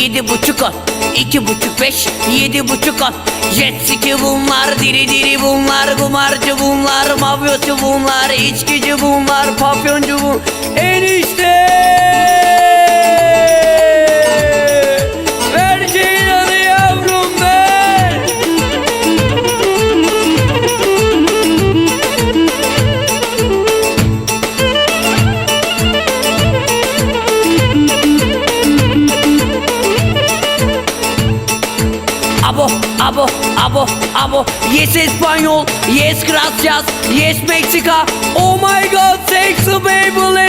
yedi buçuk on iki buçuk beş yedi buçuk on Jet ski bunlar diri diri bunlar Kumarcı bunlar mafyosu bunlar içkici bunlar papyoncu bu Enişte Abo, abo, abo, abo. Yes Espanyol, yes gracias, yes Mexica. Oh my god, sexy Maybelline teacher